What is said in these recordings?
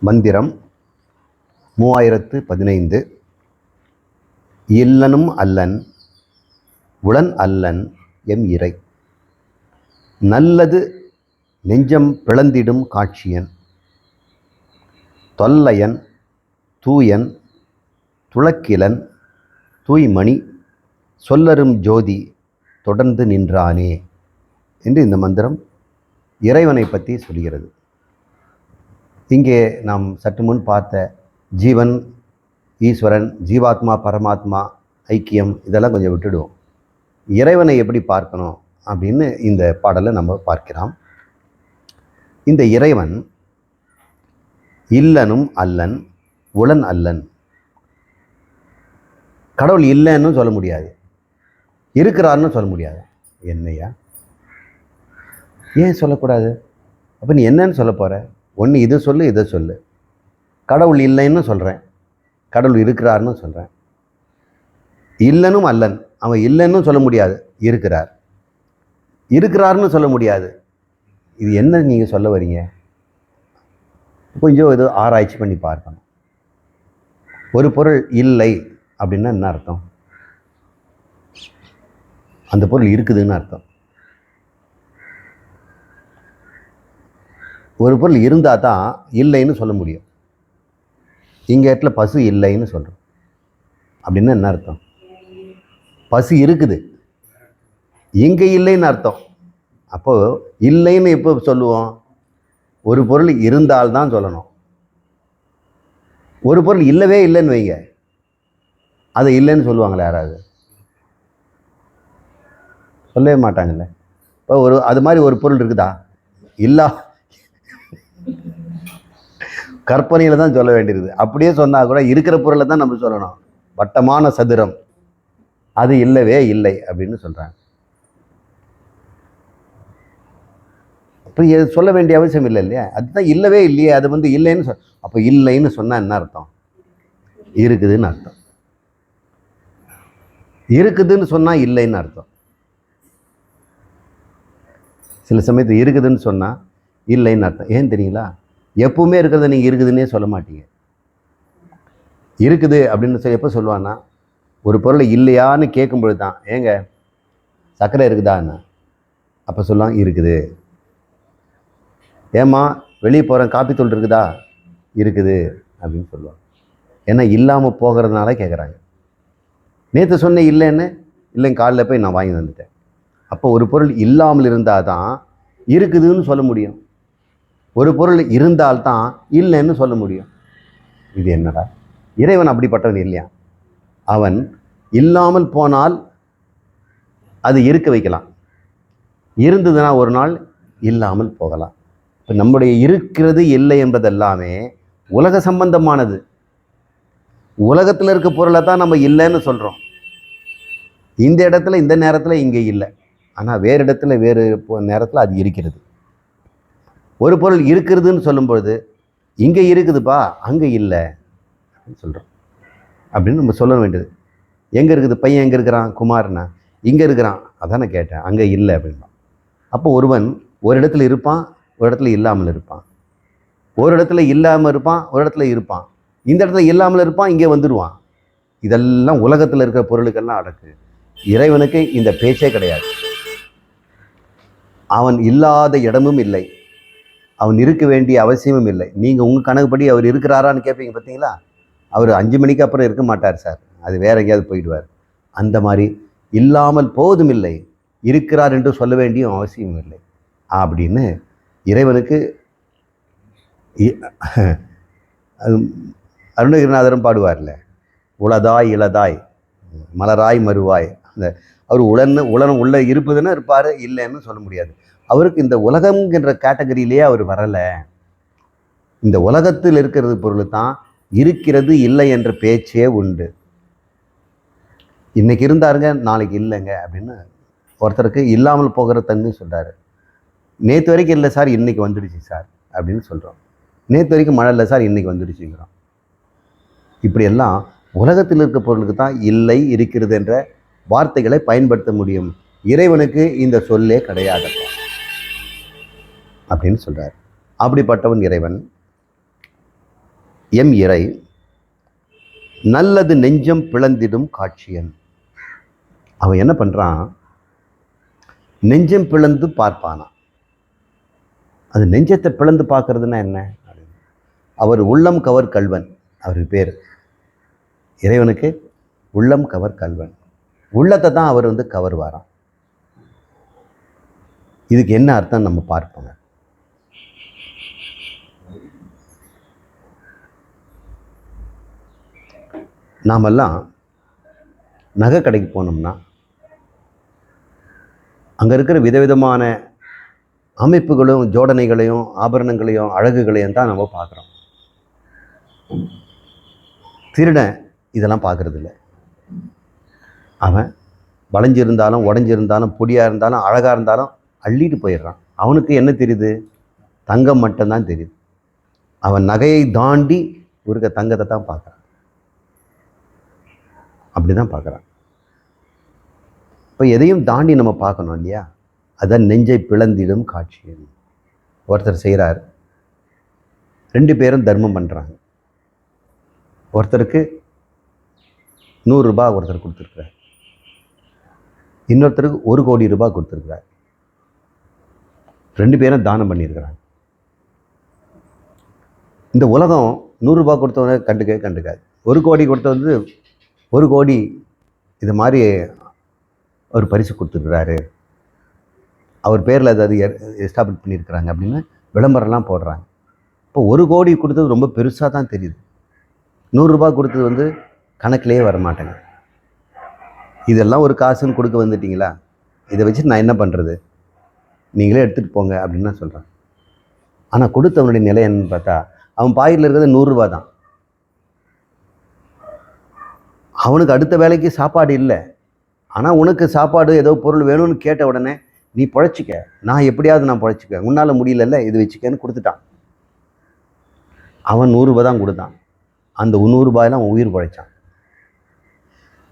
மந்திரம் மூவாயிரத்து பதினைந்து. இல்லனும் அல்லன் உளன் அல்லன் எம் இறை. நல்லது நெஞ்சம் பிளந்திடும் காட்சியன் தொல்லையன் தூயன் துளக்கிலன் தூய்மணி சொல்லரும் ஜோதி தொடர்ந்து நின்றானே என்று இந்த மந்திரம் இறைவனை பற்றி சொல்கிறது. இங்கே நாம் சற்று முன் பார்த்த ஜீவன் ஈஸ்வரன் ஜீவாத்மா பரமாத்மா ஐக்கியம் இதெல்லாம் கொஞ்சம் விட்டுடுவோம். இறைவனை எப்படி பார்க்கணும் அப்படின்னு இந்த பாடலை நம்ம பார்க்கிறோம். இந்த இறைவன் இல்லனும் அல்லன் உளன் அல்லன். கடவுள் இல்லைன்னு சொல்ல முடியாது. இருக்கிறார்னு சொல்ல முடியாது. என்னையா? ஏன் சொல்லக்கூடாது? அப்போ நீ என்னன்னு சொல்ல போகிற ஒன்று இதை சொல்லு இதை சொல்லு. கடவுள் இல்லைன்னு சொல்கிறேன் கடவுள் இருக்கிறாருன்னு சொல்கிறேன் இல்லைனும் அல்லன். அவன் இல்லைன்னு சொல்ல முடியாது. இருக்கிறார். இருக்கிறாருன்னு சொல்ல முடியாது. இது என்ன நீங்கள் சொல்ல வரீங்க? கொஞ்சம் இது ஆராய்ச்சி பண்ணி பார்க்கணும். ஒரு பொருள் இல்லை அப்படின்னா என்ன அர்த்தம்? அந்த பொருள் இருக்குதுன்னு அர்த்தம். ஒரு பொருள் இருந்தால் தான் இல்லைன்னு சொல்ல முடியும். இங்கே இடத்துல பசு இல்லைன்னு சொல்கிறோம் அப்படின்னா என்ன அர்த்தம்? பசு இருக்குது. இங்கே இல்லைன்னு அர்த்தம். அப்போது இல்லைன்னு எப்போ சொல்லுவோம்? ஒரு பொருள் இருந்தால்தான் சொல்லணும். ஒரு பொருள் இல்லவே இல்லைன்னு வைங்க. அது இல்லைன்னு சொல்லுவாங்களே யாராவது. சொல்லவே மாட்டாங்கல்ல. இப்போ ஒரு அது மாதிரி ஒரு பொருள் இருக்குதா? இல்லா கற்பனையில் தான் சொல்ல வேண்டியிருக்குது அப்படியே சொன்னால் கூட இருக்கிற பொருளை தான் நம்ம சொல்லணும். வட்டமான சதுரம். அது இல்லவே இல்லை அப்படின்னு சொல்கிறாங்க அப்போ இது சொல்ல வேண்டிய அவசியம் இல்லை இல்லையா? அதுதான் இல்லவே இல்லையே அது வந்து இல்லைன்னு சொல் அப்போ இல்லைன்னு சொன்னால் என்ன அர்த்தம்? இருக்குதுன்னு அர்த்தம். இருக்குதுன்னு சொன்னால் இல்லைன்னு அர்த்தம். சில சமயத்தில் இருக்குதுன்னு சொன்னால் இல்லைன்னு அர்த்தம். ஏன் தெரியுங்களா? எப்பவுமே இருக்கிறத நீங்கள் இருக்குதுன்னே சொல்ல மாட்டீங்க. இருக்குது அப்படின்னு சொல்லி எப்போ சொல்லுவான்னா ஒரு பொருளை இல்லையான்னு கேட்கும்பொழுது தான் ஏங்க சர்க்கரை இருக்குதான்னு அப்போ சொல்லலாம் இருக்குது. ஏம்மா வெளியே போகிறேன் காப்பி தூள் இருக்குதா? இருக்குது அப்படின்னு சொல்லுவாங்க. ஏன்னா இல்லாமல் போகிறதுனால கேட்குறாங்க நேற்று சொன்னேன் இல்லைன்னு இல்லைங்க காலைல போய் நான் வாங்கி வந்துட்டேன் அப்போ ஒரு பொருள் இல்லாமல் இருந்தால் தான் இருக்குதுன்னு சொல்ல முடியும். ஒரு பொருள் இருந்தால்தான் இல்லைன்னு சொல்ல முடியும். இது என்னடா? இறைவன் அப்படிப்பட்டவன் இல்லையா? அவன் இல்லாமல் போனால் அது இருக்க வைக்கலாம். இருந்ததுன்னா ஒரு நாள் இல்லாமல் போகலாம். இப்போ நம்முடைய இருக்கிறது இல்லை என்பதெல்லாமே உலக சம்பந்தமானது. உலகத்தில் இருக்க பொருளை தான் நம்ம இல்லைன்னு சொல்கிறோம் இந்த இடத்துல இந்த நேரத்தில் இங்கே இல்லை. ஆனால் வேறு இடத்துல வேறு நேரத்தில் அது இருக்கிறது. ஒரு பொருள் இருக்கிறதுன்னு சொல்லும்பொழுது இங்கே இருக்குதுப்பா அங்கே இல்லை. அப்படின்னு சொல்கிறோம் அப்படின்னு நம்ம சொல்ல வேண்டியது. எங்கே இருக்குது? பையன் எங்கே இருக்கிறான்? குமார்னா? இங்கே இருக்கிறான். அதான் நான் கேட்டேன். அங்கே இல்லை. அப்படின்னா அப்போ ஒருவன் ஒரு இடத்துல இருப்பான் ஒரு இடத்துல இல்லாமல் இருப்பான். ஒரு இடத்துல இல்லாமல் இருப்பான் ஒரு இடத்துல இருப்பான். இந்த இடத்துல இல்லாமல் இருப்பான் இங்கே வந்துடுவான் இதெல்லாம் உலகத்தில் இருக்கிற பொருளுக்கெல்லாம் அடக்கு. இறைவனுக்கு இந்த பேச்சே கிடையாது. அவன் இல்லாத இடமும் இல்லை. அவன் இருக்க வேண்டிய அவசியமும் இல்லை. நீங்கள் உங்கள் கணக்குப்படி அவர் இருக்கிறாரான்னு கேட்பீங்க பார்த்தீங்களா அவர் அஞ்சு மணிக்கு அப்புறம் இருக்க மாட்டார் சார். அது வேற எங்கேயாவது போயிடுவார். அந்த மாதிரி இல்லாமல் போவதும் இல்லை. இருக்கிறார் என்று சொல்ல வேண்டிய அவசியம் இல்லை. அப்படின்னு இறைவனுக்கு அது அருணகிரிநாதரும் பாடுவார்ல உளதாய் இளதாய் மலராய் மறுவாய். அந்த அவர் உளன்னு உளன் உள்ள இருப்பதுன்னு இருப்பார் இல்லைன்னு சொல்ல முடியாது. அவருக்கு இந்த உலகம்ங்கிற கேட்டகரியிலேயே அவர் வரலை. இந்த உலகத்தில் இருக்கிறது பொருள் தான் இருக்கிறது இல்லை என்ற பேச்சே உண்டு. இன்னைக்கு இருந்தாருங்க நாளைக்கு இல்லைங்க அப்படின்னு ஒருத்தருக்கு இல்லாமல் போகிற தன்மை சொல்கிறாரு நேற்று வரைக்கும் இல்லை சார் இன்னைக்கு வந்துடுச்சு சார் அப்படின்னு சொல்கிறோம் நேற்று வரைக்கும் மழை இல்லை சார் இன்றைக்கி வந்துடுச்சுங்கிறோம். இப்படியெல்லாம் உலகத்தில் இருக்க பொருளுக்கு தான் இல்லை இருக்கிறது என்ற வார்த்தைகளை பயன்படுத்த முடியும். இறைவனுக்கு இந்த சொல்லே கிடையாது. அப்படின்னு சொல்கிறார் அப்படிப்பட்டவன் இறைவன். எம் இறை நல்லது நெஞ்சம் பிளந்திடும் காட்சியன். அவன் என்ன பண்ணுறான் நெஞ்சம் பிளந்து பார்ப்பானா? அது நெஞ்சத்தை பிளந்து பார்க்கறதுன்னா என்ன? அவர் உள்ளம் கவர் கல்வன். அவருக்கு பேர். இறைவனுக்கு உள்ளம் கவர் கல்வன். உள்ளத்தை தான் அவர் வந்து கவர்வாராம். இதுக்கு என்ன அர்த்தம் நம்ம பார்ப்போங்க. நாமெல்லாம் நகை கடைக்கு போனோம்னா அங்கே இருக்கிற விதவிதமான அமைப்புகளும் ஜோடனைகளையும் ஆபரணங்களையும் அழகுகளையும் தான் நம்ம பார்க்குறோம். திருடன் இதெல்லாம் பார்க்கறதில்ல. அவன் வளைஞ்சிருந்தாலும் உடஞ்சிருந்தாலும் பொடியாக இருந்தாலும் அழகாக இருந்தாலும் அள்ளிட்டு போயிடுறான். அவனுக்கு என்ன தெரியுது? தங்கம் மட்டும்தான் தெரியுது. அவன் நகையை தாண்டி இருக்க தங்கத்தை தான் பார்க்குறான். அப்படி தான் பார்க்குறாங்க இப்போ எதையும் தாண்டி நம்ம பார்க்கணும் இல்லையா? அதான் நெஞ்சை பிளந்திடும் காட்சி ஒருத்தர் செய்கிறார் ரெண்டு பேரும் தர்மம் பண்ணுறாங்க ஒருத்தருக்கு நூறுரூபா ஒருத்தர் கொடுத்துருக்குறார். இன்னொருத்தருக்கு ஒரு கோடி ரூபாய் கொடுத்துருக்குறார். ரெண்டு பேரும் தானம் பண்ணியிருக்கிறாங்க. இந்த உலகம் நூறுரூபா கொடுத்தவனை கண்டுக்க கண்டுக்காது. ஒரு கோடி கொடுத்த வந்து ஒரு கோடி இது மாதிரி ஒரு பரிசு கொடுத்துருக்குறாரு அவர் பேரில் ஏதாவது எஸ்டாப்ளிஷ் பண்ணியிருக்கிறாங்க அப்படின்னு விளம்பரம்லாம் போடுறாங்க. இப்போ ஒரு கோடி கொடுத்தது ரொம்ப பெருசாக தான் தெரியுது. நூறுரூபா கொடுத்தது வந்து கணக்கிலே வரமாட்டேங்க இதெல்லாம் ஒரு காசுன்னு கொடுக்க வந்துட்டிங்களா? இதை வச்சு நான் என்ன பண்ணுறது நீங்களே எடுத்துகிட்டு போங்க அப்படின்னு நான் சொல்கிறேன் ஆனால் கொடுத்தவனுடைய நிலை என்னன்னு பார்த்தா அவன் பாயில் இருக்கிறது நூறுரூவா தான். அவனுக்கு அடுத்த வேலைக்கு சாப்பாடு இல்லை. ஆனால் உனக்கு சாப்பாடு ஏதோ பொருள் வேணும்னு கேட்ட உடனே நீ பழைச்சிக்க. நான் எப்படியாவது நான் பொழைச்சிக்க உன்னால் முடியலல்ல இது வச்சுக்கன்னு கொடுத்துட்டான். அவன் நூறுரூபா தான் கொடுத்தான். அந்த நூறுரூபாயில் அவன் உயிர் பழைச்சான்.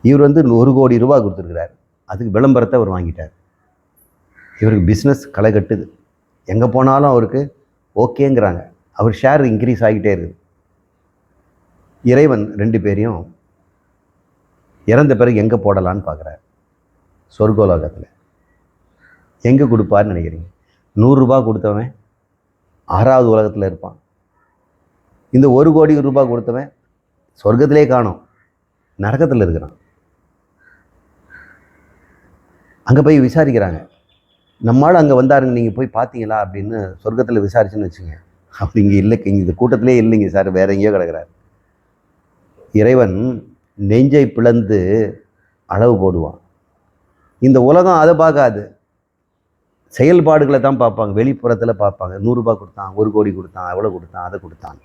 இவர் வந்து ஒரு கோடி ரூபா கொடுத்துருக்கிறார். அதுக்கு விளம்பரத்தை அவர் வாங்கிட்டார். இவருக்கு பிஸ்னஸ் களை கட்டுது. எங்கே போனாலும் அவருக்கு ஓகேங்கிறாங்க. அவர் ஷேர் இன்க்ரீஸ் ஆகிட்டே இருக்குது. இறைவன் ரெண்டு பேரையும் இறந்த பிறகு எங்கே போடலான்னு பார்க்குறாரு சொர்க்கோலோகத்தில். எங்கே கொடுப்பாருன்னு நினைக்கிறீங்க? நூறுரூபா கொடுத்தவன் ஆறாவது உலகத்தில் இருப்பான். இந்த ஒரு கோடி ரூபாய் கொடுத்தவன் சொர்க்கத்திலே காணோம். நரகத்தில் இருக்கிறான். அங்கே போய் விசாரிக்கிறாங்க. நம்மளால் அங்கே வந்தாருங்க நீங்கள் போய் பார்த்தீங்களா அப்படின்னு சொர்க்கத்தில் விசாரிச்சுன்னு வச்சுங்க. அப்படி இங்கே இல்லை இங்கே இந்த கூட்டத்திலே இல்லைங்க சார் வேற எங்கேயோ கிடக்கிறார். இறைவன் நெஞ்சை பிளந்து அளவு போடுவான். இந்த உலகம் அதை பார்க்காது. செயல்பாடுகளை தான் பார்ப்பாங்க. வெளிப்புறத்தில் பார்ப்பாங்க. நூறுரூபா கொடுத்தான் ஒரு கோடி கொடுத்தான் எவ்வளோ கொடுத்தான் அதை கொடுத்தான்.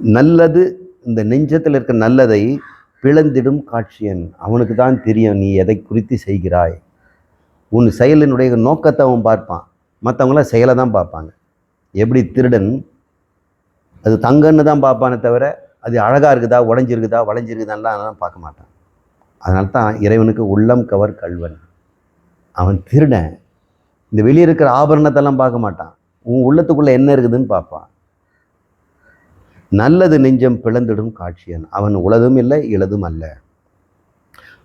நல்லது இந்த நெஞ்சத்தில் இருக்க நல்லதை பிளந்திடும் காட்சியன். அவனுக்கு தான் தெரியும் நீ எதை குறித்து செய்கிறாய். உன் செயலினுடைய நோக்கத்தை அவன் பார்ப்பான். மற்றவங்களாம் செயலை தான் பார்ப்பாங்க. எப்படி திருடன் அது தங்கன்னு தான் பார்ப்பானே தவிர அது அழகாக இருக்குதா உடஞ்சிருக்குதா வளைஞ்சிருக்குதான்லாம் அதெல்லாம் பார்க்க மாட்டான். அதனால தான் இறைவனுக்கு உள்ளம் கவர் கல்வன் அவன் திருடன். இந்த வெளியே இருக்கிற ஆபரணத்தெல்லாம் பார்க்க மாட்டான். உன் உள்ளத்துக்குள்ளே என்ன இருக்குதுன்னு பார்ப்பான். நல்லது நெஞ்சம் பிளந்திடும் காட்சியன். அவன் உளதும் இல்லை இளதும் அல்ல.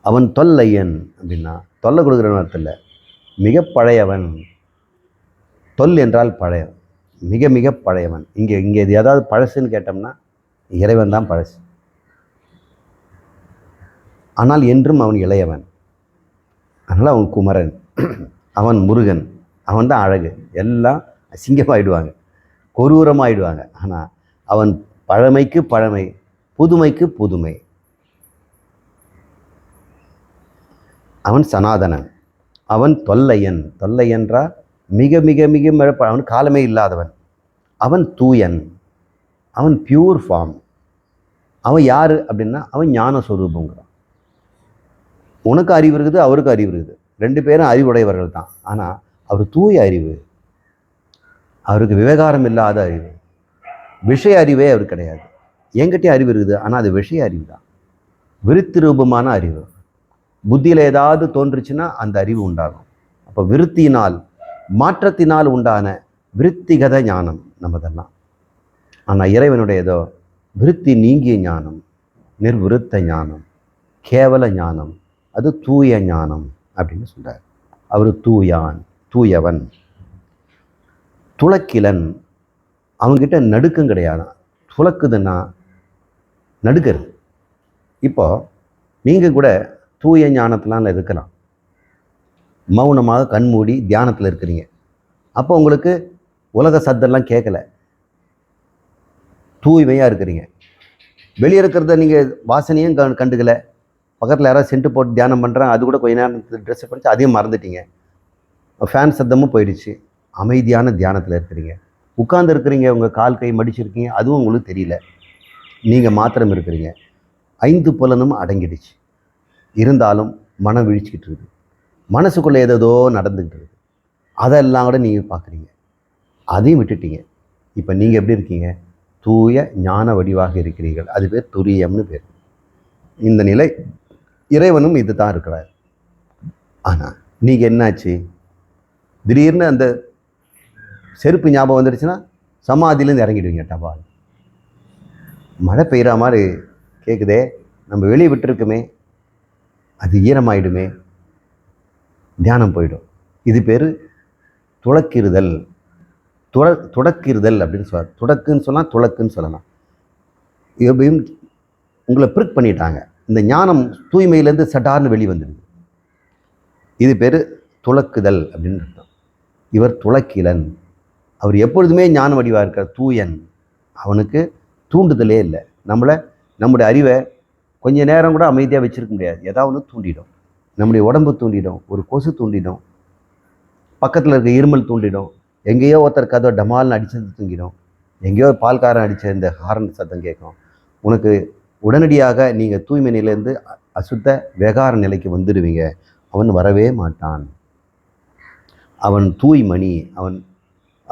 அவன் தொல்லையன் அப்படின்னா தொல்லை கொடுக்குற நேரத்தில் மிக பழையவன். தொல் என்றால் பழைய. மிக மிக பழையவன். இங்கே இங்கே இது ஏதாவது பழசுன்னு கேட்டோம்னா இறைவன் தான் பழசு. ஆனால் என்றும் அவன் இளையவன். அதனால் அவன் குமரன் அவன் முருகன் அவன் தான் அழகு. எல்லாம் அசிங்கமாயிடுவாங்க கொரூரமாயிடுவாங்க. ஆனால் அவன் பழமைக்கு பழமை புதுமைக்கு புதுமை. அவன் சனாதனன் அவன் தொல்லையன். தொல்லையன்றா மிக மிக மிக மிக அவன் காலமே இல்லாதவன். அவன் தூயன். அவன் பியூர் ஃபார்ம் அவன் யார் அப்படின்னா அவன் ஞான சொரூபங்கிறான் உனக்கு அறிவு இருக்குது அவருக்கு அறிவு இருக்குது. ரெண்டு பேரும் அறிவுடையவர்கள் தான். ஆனால் அவர் தூய அறிவு. அவருக்கு விவகாரம் இல்லாத அறிவு. விஷய அறிவே அவர் கிடையாது. என்கிட்டே அறிவு இருக்குது ஆனால் அது விஷய அறிவு தான். விருத்தி ரூபமான அறிவு. புத்தியில் ஏதாவது தோன்றுச்சுன்னா அந்த அறிவு உண்டாகும். அப்போ விருத்தியினால் மாற்றத்தினால் உண்டான விருத்திகத ஞானம் நம்மதெல்லாம். ஆனால் இறைவனுடையதோ விருத்தி நீங்கிய ஞானம் நிர்விருத்த ஞானம் கேவல ஞானம் அது தூய ஞானம் அப்படின்னு சொல்கிறார் அவர் தூயான் தூயவன். துளக்கிலன் அவங்ககிட்ட நடுக்கம் கிடையாது துளக்குதுன்னா நடுக்கிறது இப்போது நீங்கள் கூட தூய ஞானத்திலாம் இருக்கலாம். மௌனமாக கண்மூடி தியானத்தில் இருக்கிறீங்க. அப்போ உங்களுக்கு உலக சத்தெல்லாம் கேட்கல தூய்மையாக இருக்கிறீங்க. வெளியே இருக்கிறத நீங்கள் வாசனையும் கண் கண்டுக்கல. பக்கத்தில் யாராவது சென்ட்டு போட்டு தியானம் பண்ணுறாங்க அது கூட கொஞ்ச நேரம் ட்ரெஸ் பண்ணிச்சு அதையும் மறந்துட்டீங்க. ஃபேன் சத்தமும் போயிடுச்சு. அமைதியான தியானத்தில் இருக்கிறீங்க. உட்கார்ந்து இருக்கிறீங்க உங்கள் கால் கை மடிச்சிருக்கீங்க அதுவும் உங்களுக்கு தெரியல. நீங்கள் மாத்திரம் இருக்கிறீங்க. ஐந்து புலனும் அடங்கிடுச்சு. இருந்தாலும் மனம் விழிச்சிக்கிட்டு இருக்குது மனசுக்குள்ளே ஏதேதோ நடந்துக்கிட்டு இருக்குது அதெல்லாம் கூட நீங்கள் பார்க்குறீங்க அதையும் விட்டுட்டீங்க. இப்போ நீங்கள் எப்படி இருக்கீங்க? தூய ஞான வடிவாக இருக்கிறீர்கள். அது பேர் துரியம்னு பேர். இந்த நிலை இறைவனும் இது தான் இருக்கிறார். ஆனால் நீங்கள் என்னாச்சு? திடீர்னு அந்த செருப்பு ஞாபகம் வந்துடுச்சுன்னா சமாதியிலேருந்து இறங்கிடுவீங்க டபால். மழை பெய்கிற மாதிரி கேட்குதே நம்ம வெளியே விட்டுருக்குமே அது ஈரமாயிடுமே தியானம் போயிடும். இது பேர் துளக்கிறுதல். துட துடக்கிறுதல் அப்படின்னு சொல்ல துடக்குன்னு சொல்லலாம் துளக்குன்னு சொல்லலாம். எப்படியும் உங்களை பிரிக் பண்ணிட்டாங்க. இந்த ஞானம் தூய்மையிலேருந்து சட்டார்னு வெளி வந்துடுது இது பேர் துளக்குதல் அப்படின்னு அர்த்தம். இவர் துளக்கிலன். அவர் எப்பொழுதுமே ஞான வடிவாக இருக்கிற தூயன். அவனுக்கு தூண்டுதலே இல்லை. நம்மளை நம்முடைய அறிவை கொஞ்ச நேரம் கூட அமைதியாக வச்சிருக்க முடியாது. ஏதாவது ஒன்று தூண்டிடும். நம்முடைய உடம்பு தூண்டிடும். ஒரு கொசு தூண்டிடும். பக்கத்தில் இருக்க இருமல் தூண்டிடும். எங்கேயோ ஒருத்தர் கதவை டமால்னு அடிச்சது தூங்கிடும். எங்கேயோ பால்காரன் அடித்த இந்த ஹாரன் சத்தம் கேட்கும். உனக்கு உடனடியாக நீங்கள் தூய்மை நிலையிலேருந்து அசுத்த வெகார நிலைக்கு வந்துடுவீங்க. அவன் வரவே மாட்டான். அவன் தூய்மணி அவன்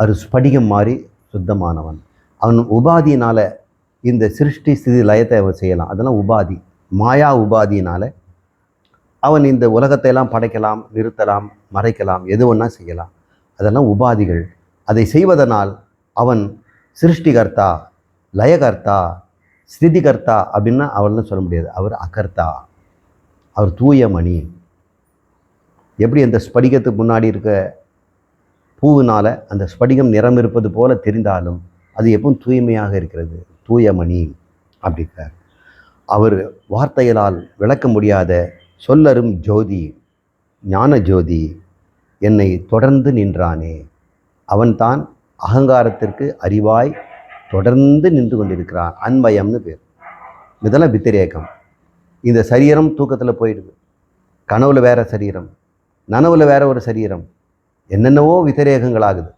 அரு ஸ்படிகம் மாதிரி சுத்தமானவன். அவன் உபாதியினால் இந்த சிருஷ்டி ஸ்திதி லயத்தை அவன் செய்யலாம். அதெல்லாம் உபாதி மாயா உபாதியினால் அவன் இந்த உலகத்தையெல்லாம் படைக்கலாம் நிறுத்தலாம் மறைக்கலாம் எது ஒன்றா செய்யலாம். அதெல்லாம் உபாதிகள்? அதை செய்வதனால் அவன் சிருஷ்டிகர்த்தா லயகர்த்தா ஸ்திதிகர்த்தா அப்படின்னா அவர்லாம் சொல்ல முடியாது. அவர் அகர்த்தா. அவர் தூய மணி எப்படி அந்த ஸ்படிகத்துக்கு முன்னாடி இருக்க பூவினால் அந்த ஸ்படிகம் நிறம் இருப்பது போல தெரிந்தாலும் அது எப்பவும் தூய்மையாக இருக்கிறது. தூயமணி அப்படிங்கிறார் அவர் வார்த்தைகளால் விளக்க முடியாத சொல்லரும் ஜோதி ஞான ஜோதி என்னை தொடர்ந்து நின்றானே. அவன்தான் அகங்காரத்திற்கு அறிவாய் தொடர்ந்து நின்று கொண்டிருக்கிறான். அன்பயம்னு பேர். இதெல்லாம் வித்திரேகம் இந்த சரீரம் தூக்கத்தில் போயிடுது. கனவுல வேற சரீரம். நனவுல வேற ஒரு சரீரம். என்னென்னவோ வித்திரேகங்கள் ஆகுது.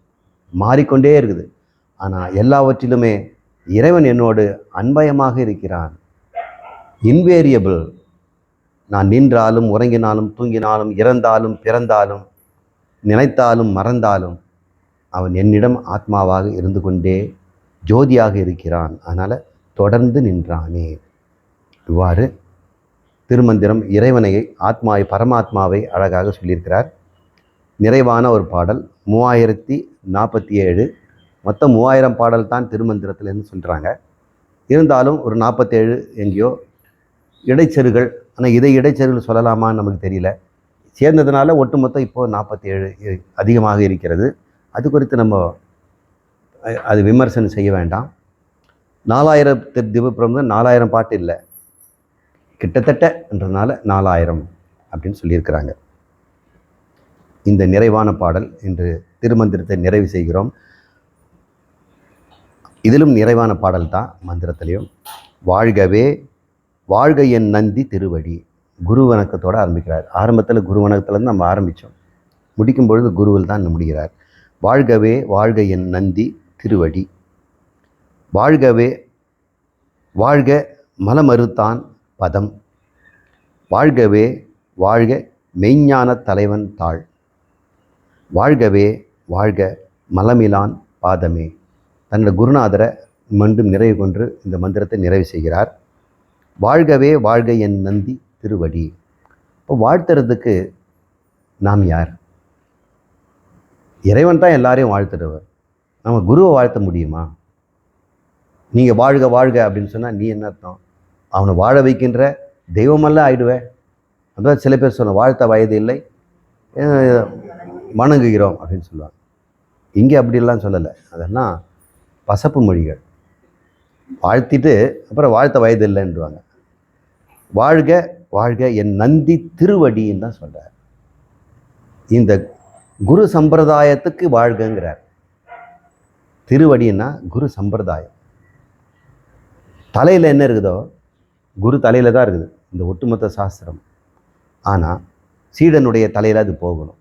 மாறிக்கொண்டே இருக்குது. ஆனால் எல்லாவற்றிலுமே இறைவன் என்னோடு அன்பயமாக இருக்கிறான். இன்வேரியபிள் நான் நின்றாலும் உறங்கினாலும் தூங்கினாலும் இறந்தாலும் பிறந்தாலும் நினைத்தாலும் மறந்தாலும் அவன் என்னிடம் ஆத்மாவாக இருந்து கொண்டே ஜோதியாக இருக்கிறான். அதனால் தொடர்ந்து நின்றானே. இவ்வாறு திருமந்திரம் இறைவனை ஆத்மாவை பரமாத்மாவை அழகாக சொல்லியிருக்கிறார். நிறைவான ஒரு பாடல் மூவாயிரத்தி நாற்பத்தி ஏழு மொத்தம் மூவாயிரம் பாடல் தான் திருமந்திரத்திலேருந்து சொல்கிறாங்க இருந்தாலும் ஒரு நாற்பத்தேழு எங்கேயோ இடைச்செருகள் ஆனால் இதை இடைச்செருகள் சொல்லலாமான்னு நமக்கு தெரியல. சேர்ந்ததுனால ஒட்டுமொத்தம் இப்போது நாற்பத்தி ஏழு அதிகமாக இருக்கிறது. அது குறித்து நம்ம அது விமர்சனம் செய்ய வேண்டாம். நாலாயிரம் நாலாயிரத்து தான் நாலாயிரம் பாட்டு இல்லை. கிட்டத்தட்டன்றதுனால நாலாயிரம் அப்படின்னு சொல்லியிருக்கிறாங்க. இந்த நிறைவான பாடல் இன்று திருமந்திரத்தை நிறைவு செய்கிறோம். இதிலும் நிறைவான பாடல் தான் மந்திரத்திலையும். வாழ்கவே வாழ்க என் நந்தி திருவடி குரு வணக்கத்தோடு ஆரம்பிக்கிறார். ஆரம்பத்தில் குரு வணக்கத்துலேருந்து நம்ம ஆரம்பித்தோம் முடிக்கும் பொழுது குருவில் தான் முடிகிறார். வாழ்கவே வாழ்க என் நந்தி திருவடி. வாழ்கவே வாழ்க மலமறுத்தான் பதம். வாழ்கவே வாழ்க மெய்ஞான தலைவன் தாள். வாழ்கவே வாழ்க மலமிலான் பாதமே. தன்னோட குருநாதரை மீண்டும் நிறைவு கொண்டு இந்த மந்திரத்தை நிறைவு செய்கிறார். வாழ்கவே வாழ்க என் நந்தி திருவடி. இப்போ வாழ்த்துறதுக்கு நாம் யார்? இறைவன் தான் எல்லாரையும் வாழ்த்துறவர். நம்ம குருவை வாழ்த்த முடியுமா? நீங்கள் வாழ்க வாழ்க அப்படின்னு சொன்னால் நீ என்ன அர்த்தம்? அவனை வாழ வைக்கின்ற தெய்வமெல்லாம் ஆயிடுவே. அதான் சில பேர் சொல்ல வாழ்த்த வயது இல்லை வணங்குகிறோம் அப்படின்னு சொல்லுவாங்க. இங்கே அப்படிலாம் சொல்லலை. அதெல்லாம் பசப்பு மொழிகள். வாழ்த்திட்டு அப்புறம் வாழ்த்த வயது இல்லைன்றுவாங்க. வாழ்க வாழ்க என் நந்தி திருவடின்னு தான் சொல்கிறார் இந்த குரு சம்பிரதாயத்துக்கு வாழ்கங்கிறார். திருவடின்னா குரு சம்பிரதாயம். தலையில் என்ன இருக்குதோ குரு தலையில் தான் இருக்குது இந்த ஒட்டுமொத்த சாஸ்திரம். ஆனால் சீடனுடைய தலையில் அது போகணும்.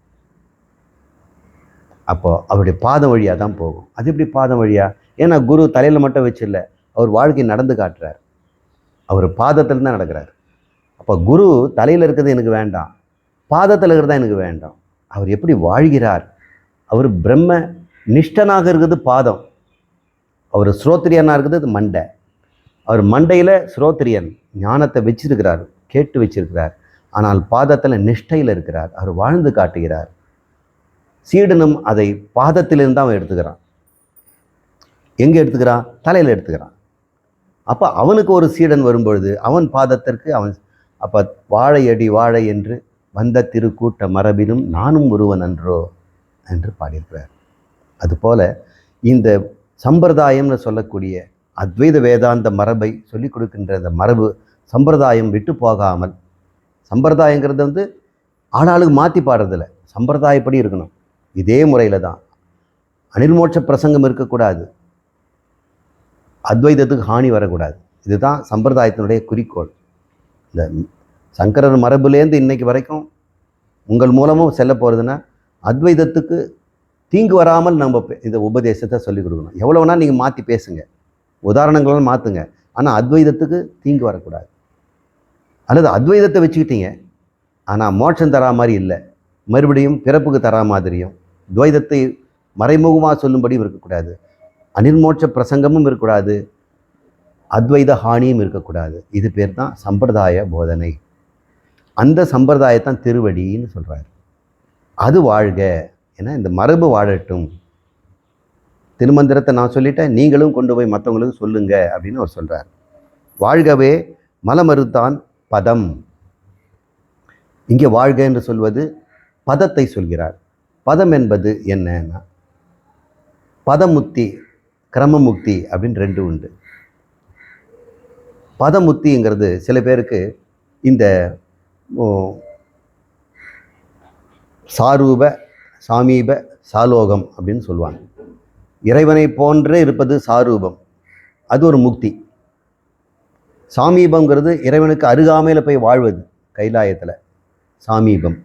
அப்போது அவருடைய பாதம் வழியாக தான் போகும். அது எப்படி பாதம் வழியாக ஏன்னா குரு தலையில் மட்டும் வச்சில்ல அவர் வாழ்க்கை நடந்து காட்டுறார். அவர் பாதத்தில் தான் நடக்கிறார். அப்போ குரு தலையில் இருக்கிறது எனக்கு வேண்டாம். பாதத்தில் இருக்கிறது எனக்கு வேண்டாம். அவர் எப்படி வாழ்கிறார்? அவர் பிரம்ம நிஷ்டனாக இருக்கிறது பாதம். அவர் ஸ்ரோத்திரியனாக இருக்கிறது மண்டை. அவர் மண்டையில் ஸ்ரோத்திரியன் ஞானத்தை வச்சிருக்கிறார் கேட்டு வச்சிருக்கிறார். ஆனால் பாதத்தில் நிஷ்டையில் இருக்கிறார். அவர் வாழ்ந்து காட்டுகிறார். சீடனும் அதை பாதத்திலிருந்து அவன் எடுத்துக்கிறான். எங்கே எடுத்துக்கிறான்? தலையில் எடுத்துக்கிறான். அப்போ அவனுக்கு ஒரு சீடன் வரும்பொழுது அவன் பாதத்திற்கு அவன் அப்போ வாழை அடி வாழை என்று வந்த திருக்கூட்ட மரபிலும் நானும் ஒருவன் அன்றோ என்று பாடியிருக்கிறார். அதுபோல் இந்த சம்பிரதாயம்னு சொல்லக்கூடிய அத்வைத வேதாந்த மரபை சொல்லிக் கொடுக்கின்ற அந்த மரபு சம்பிரதாயம் விட்டு போகாமல் சம்பிரதாயங்கிறது வந்து ஆளாளுக்கு மாற்றி பாடுறதில்ல சம்பிரதாயப்படி இருக்கணும். இதே முறையில் தான். அனிர்மோட்ச பிரசங்கம் இருக்கக்கூடாது. அத்வைதத்துக்கு ஹானி வரக்கூடாது. இதுதான் சம்பிரதாயத்தினுடைய குறிக்கோள். இந்த சங்கரர் மரபுலேருந்து இன்னைக்கு வரைக்கும் உங்கள் மூலமும் செல்ல போகிறதுன்னா அத்வைதத்துக்கு தீங்கு வராமல் நம்ம பே- இந்த உபதேசத்தை சொல்லிக் கொடுக்கணும். எவ்வளோனா நீங்கள் மாற்றி பேசுங்க. உதாரணங்களும் மாற்றுங்க ஆனால் அத்வைதத்துக்கு தீங்கு வரக்கூடாது. அல்லது அத்வைதத்தை வச்சுக்கிட்டீங்க. ஆனால் மோட்சம் தரா மாதிரி இல்லை. மறுபடியும் பிறப்புக்கு தரா மாதிரியும் துவைதத்தை மறைமுகமாக சொல்லும்படியும் இருக்கக்கூடாது. அனிர்மோட்ச பிரசங்கமும் இருக்கக்கூடாது. அத்வைத ஹானியும் இருக்கக்கூடாது. இது பேர் தான் சம்பிரதாய போதனை. அந்த சம்பிரதாயத்தான் திருவடின்னு சொல்கிறார் அது வாழ்க. ஏன்னா இந்த மரபு வாழட்டும். திருமந்திரத்தை நான் சொல்லிட்டேன் நீங்களும் கொண்டு போய் மற்றவங்களுக்கு சொல்லுங்க அப்படின்னு அவர் சொல்கிறார் வாழ்கவே மலமறுத்தான் பதம். இங்கே வாழ்க என்று சொல்வது பதத்தை சொல்கிறார். பதம் என்பது என்னன்னா பதமுக்தி கிரமமுக்தி அப்படின்னு ரெண்டு உண்டு. பதமுக்திங்கிறது சில பேருக்கு இந்த சாரூப சாமீப சாலோகம் அப்படின்னு சொல்லுவாங்க. இறைவனை போன்றே இருப்பது சாரூபம். அது ஒரு முக்தி. சாமீபங்கிறது இறைவனுக்கு அருகாமையில் போய் வாழ்வது கைலாயத்தில். சாமீபம்.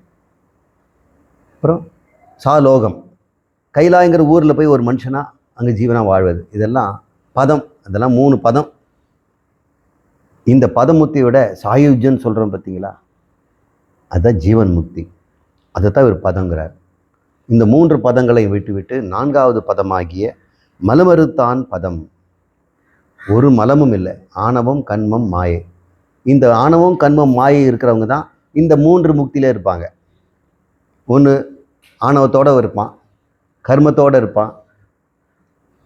அப்புறம் சாலோகம். கைலாயங்கிற ஊரில் போய் ஒரு மனுஷனாக அங்கே ஜீவனாக வாழ்வது. இதெல்லாம் பதம். அதெல்லாம் மூணு பதம். இந்த பதமுக்தியோட சாயுஜ்யன்னு சொல்கிறோம் பார்த்தீங்களா? அதுதான் ஜீவன் முக்தி அதை தான் இவர் பதங்கிறார். இந்த மூன்று பதங்களை விட்டுவிட்டு நான்காவது பதமாகிய மலமறுத்தான் பதம். ஒரு மலமும் இல்லை ஆணவம் கண்மம் மாயை. இந்த ஆணவம் கண்மம் மாயை இருக்கிறவங்க தான் இந்த மூன்று முக்தியில் இருப்பாங்க. ஒன்று ஆணவத்தோடு இருப்பான் கர்மத்தோடு இருப்பான்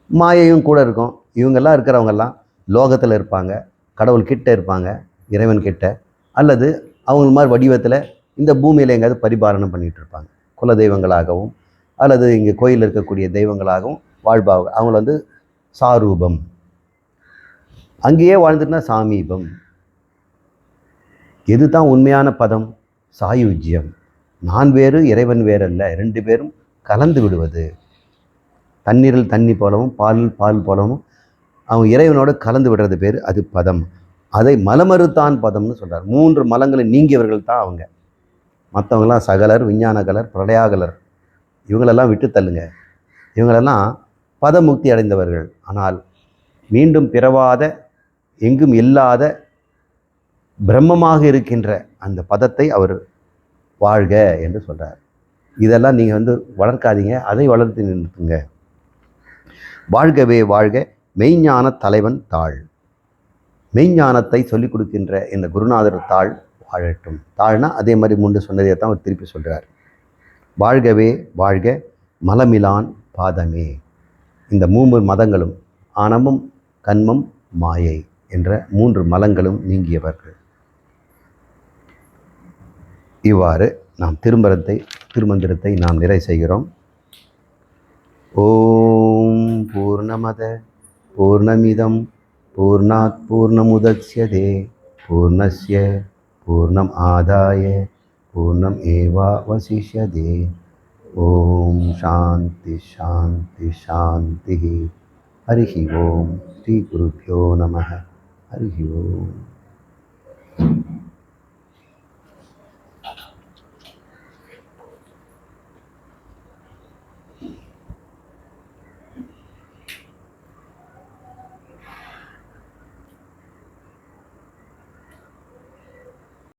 மாயையும் கூட இருக்கும். இவங்கெல்லாம் இருக்கிறவங்கெல்லாம் லோகத்தில் இருப்பாங்க. கடவுள் கிட்ட இருப்பாங்க இறைவன் கிட்ட. அல்லது அவங்க மாதிரி வடிவத்தில் இந்த பூமியில் எங்கேயாவது பரிபாலனம் பண்ணிகிட்டு இருப்பாங்க. குல தெய்வங்களாகவும் அல்லது இங்கே கோயிலில் இருக்கக்கூடிய தெய்வங்களாகவும் வாழ்பாக அவங்கள வந்து சாரூபம். அங்கேயே வாழ்ந்துட்டுனா சாமீபம். எது தான் உண்மையான பதம்? சாயுஜ்யம். நான் வேறு இறைவன் வேறல்ல. ரெண்டு பேரும் கலந்து விடுவது. தண்ணீரில் தண்ணி போலவும் பாலில் பால் போலவும் அவன் இறைவனோடு கலந்து விடுறது பேர் அது பதம். அதை மலமறுத்தான் பதம்னு சொல்கிறார் மூன்று மலங்களை நீங்கியவர்கள் தான் அவங்க. மற்றவங்களாம் சகலர் விஞ்ஞானகலர் பிரளயாகலர். இவங்களெல்லாம் விட்டு தள்ளுங்க. இவங்களெல்லாம் பதமுக்தி அடைந்தவர்கள். ஆனால் மீண்டும் பிறவாத எங்கும் இல்லாத பிரம்மமாக இருக்கின்ற அந்த பதத்தை அவர் வாழ்க என்று சொல்கிறார் இதெல்லாம் நீங்கள் வந்து வளர்க்காதீங்க. அதை வளர்த்து நிறுத்துங்க. வாழ்கவே வாழ்க. மெய்ஞான தலைவன் தாழ் மெய்ஞானத்தை சொல்லிக் கொடுக்கின்ற இந்த குருநாதர் தாள் வாழட்டும். தாழ்னா அதே மாதிரி முன்பு சொன்னதை தான் அவர் திருப்பி சொல்கிறார் வாழ்கவே வாழ்க மலமிலான் பாதமே. இந்த மூன்று மதங்களும் ஆணவம் கண்மம் மாயை என்ற மூன்று மலங்களும் நீங்கியவர்கள். இவ்வாறு நாம் திருமரத்தை திருமந்திரத்தை நாம் நிறை செய்கிறோம். ஓம் பூர்ணமத பூர்ணமிதம் பூர்ணாத் பூர்ணமுதட்சியதே பூர்ணஸ்ய பூர்ணம் ஆதாய பூர்ணம் ஏவாவசிஷ்யதே ஓம் சாந்தி சாந்தி சாந்தி ஹரிஹி ஓம் ஸ்ரீ குருப்பியோ நம ஹரிஹி ஓம்